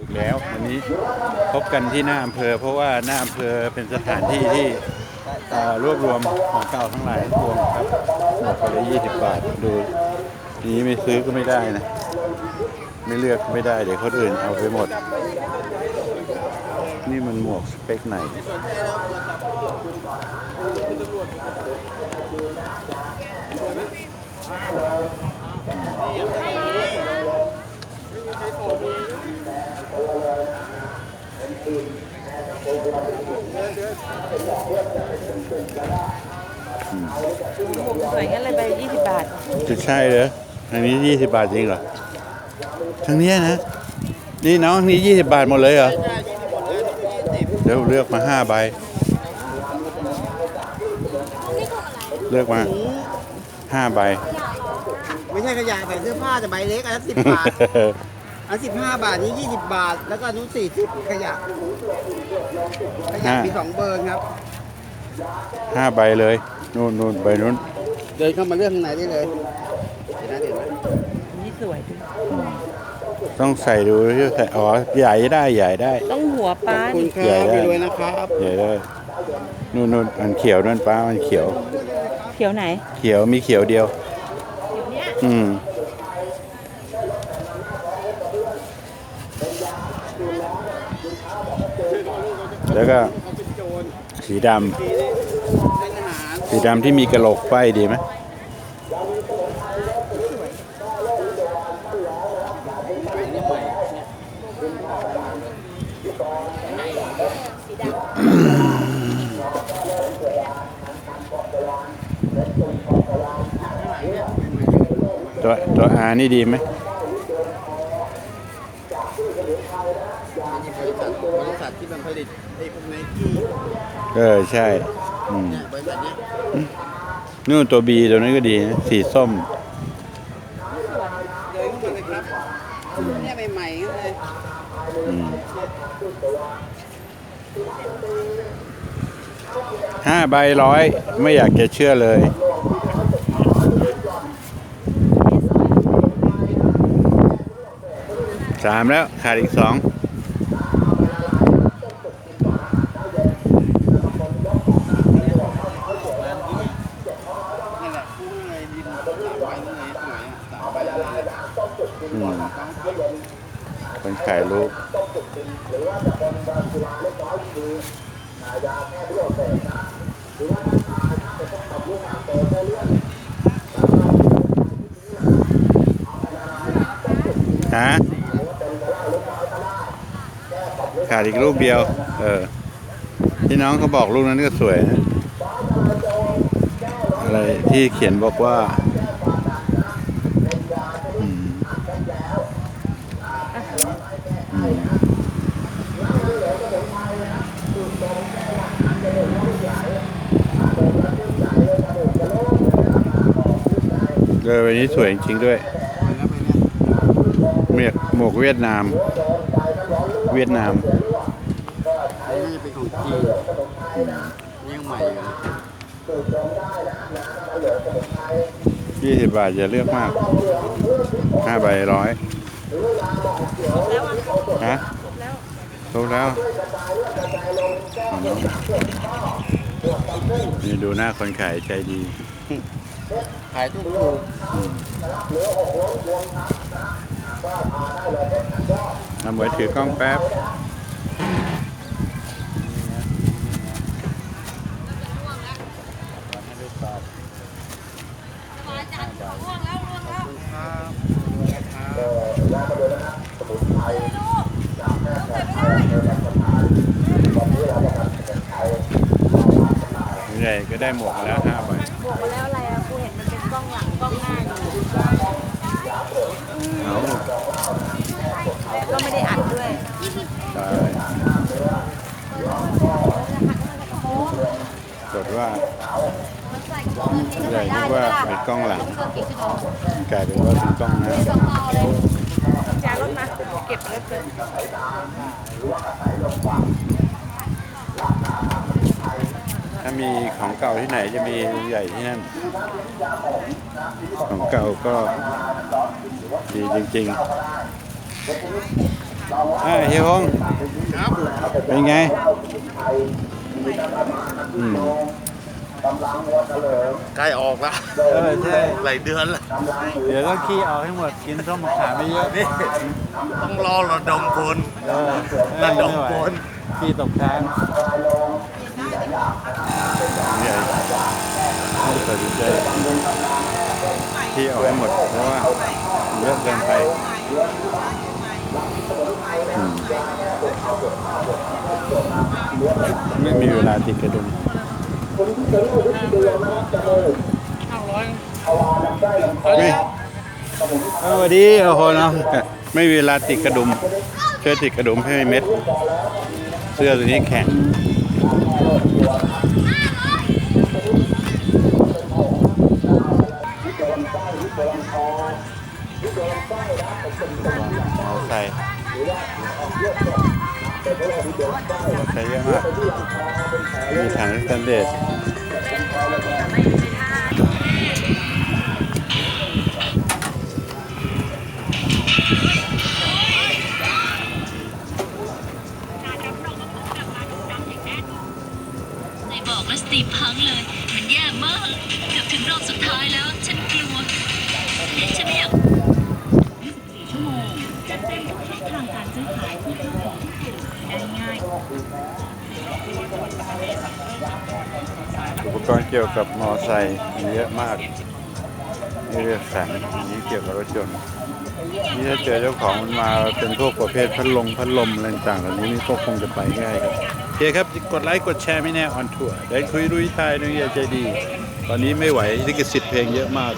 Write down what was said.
อีกแล้ววันนี้พบกันที่หน้าอำเภอ เพราะว่าหน้าอำเภอเป็นสถานที่ที่เอ่อรวบรวมของเก่าทั้งหลายทั้งปวงครับหมดไปเลยยี่สิบบาทดูนี้ไม่ซื้อก็ไม่ได้นะ ไม่เลือกก็ไม่ได้เดี๋ยวคนอื่นเอาไปหมด นี่มันหมวกสเปคไหน เลยไปยี่สิบบาท จะใช่เหรอทางนี้ยี่สิบบาทจริงเหรอทางเนี้ยนะ นี่น้องทางนี้ยี่สิบบาทหมดเลยเหรอ เดี๋ยวเลือกมาห้าใบ เลือกมาห้าใบ ไม่ใช่ขยะใส่เสื้อผ้าแต่ใบเล็กอันละสิบบาท อันสิบห้าบาทนี้ยี่สิบบาท แล้วก็อันนู้นสี่สิบขยะขยะห้ามีมีสองเบอร์ครับห้าใบเลย นู่นนู่นใบนู้น เดินเข้ามาเลือกข้างในได้เลยเดี๋ยวนะเดี๋ยวนะนี่สวยด้วยต้องใส่ดูที่ใส่อ๋อใหญ่ได้ใหญ่ได้ ต้องหัวปลาขอบคุณคใหญ่รับได้ไปรวยนะครับใหญ่ได้นู่นนู่นอันเขียวนั่นป้ามันเขียว เขียวไหน เขียวมีเขียวเดียว อืมแล้วก็สีดำเป็นอาหาร สีดำที่มีกระโหลกไฟดีไหมตัวตัวอานี่ดีไหมบริษัทบริษัทที่มันผลิตไอ้พวกไนกี้เออ ใช่อืม เนี่ยบริษัทเนี้ยนู่นตัวบีตัวนั้นก็ดีนะสีส้มเดินเข้ามาเลยครับเนี่ยใหม่ๆก็เลยอืมห้าใบร้อยไม่อยากจะเชื่อเลย สามแล้ว ขาดอีกสอง นั่นแหละคู่ข้างในดินสามใบนั่นเลยสวยอะสามใบนั่นเลย อืม คนขายรูปฮะขาดอีกรูปเดียว เออที่น้องเขาบอกรูปนั้นก็สวยนะ อะไรที่เขียนบอกว่า เออใบนี้สวยจริงๆด้วยไปแล้วไปแล้วเมียกหมวกเวียดนาม เวียดนามอันนี้น่าจะเป็นของจีนยังใหม่อยู่นะยี่สิบบาทอย่าเลือกมากห้าใบร้อย แล้วอะฮะแล้วครบแล้วอ๋อนี่ดูหน้าคนขายใจดี ขายทุกถูกทำเหมือนถือกล้องแป๊บให ญ่ก็ได้หมวกมาแล้วห้าใบบอกมาแล้วอะไรอะกูเห็นมันเป็นกล้องหลังกล้องหน้าอยู่เอาก็ไม่ได้อัดด้วยตายกดว่า ใหญ่นึกว่าเป็นกล้องหลัง กลายเป็นว่าเป็นกล้องหน้าจารถมาเก็บแล้วเกิน ถ้ามีของเก่าที่ไหนจะมีใหญ่ที่นั่น ของเก่าก็ดีจริงๆอ่าเฮียฮงครับเป็นไงอืมใกล้ออกแล้วเออใช่ หลายเดือนแล้วเดี๋ยวต้องขี้ออกให้หมดกินส้มมะขามไม่เยอะนี่ต้องรอระดมคนเออระดมไม่ไหวคนขี้ตกค้าง ใหญ่ไม่ตัดสินใจขี้ออกให้หมด เพราะว่าเยอะเกินไปไม่มีเวลาติดกระดุมไม่เออสวัสดีโอ้โหเนาะไม่มีเวลาติดกระดุม ช่วยติดกระดุมให้เม็ด เสื้อตัวนี้แข็ง เอาใส่เอาใส่เยอะมาก มีถังสแตนเลส สตีพังเลย มันแย่มาก เกือบถึงรอบสุดท้ายแล้ว ฉันกลัว ฉันไม่อยาก24 ชั่วโมง จัดเต็มทุกช่องทางการซื้อขายเพื่เจ้าของทุกสิ่งได้ง่าย อุปกรณ์เกี่ยวกับมอไซค์มีเยอะมากนี่เรื่องแสงอันนี้เกี่ยวกับรถยนต์นี่ถ้าเจอเจ้าของมันมาเป็นพวกประเภทพัดลมพัดลมอะไรต่างๆเหล่านี้นี่ก็คงจะไปง่ายครับ เคครับ กดไลค์ กดแชร์ไม่แน่ออนทัวร์เด้คุยรุยไทยนุ้ยใจดี ตอนนี้ไม่ไหวลิขสิทธิ์เพลงเยอะมาก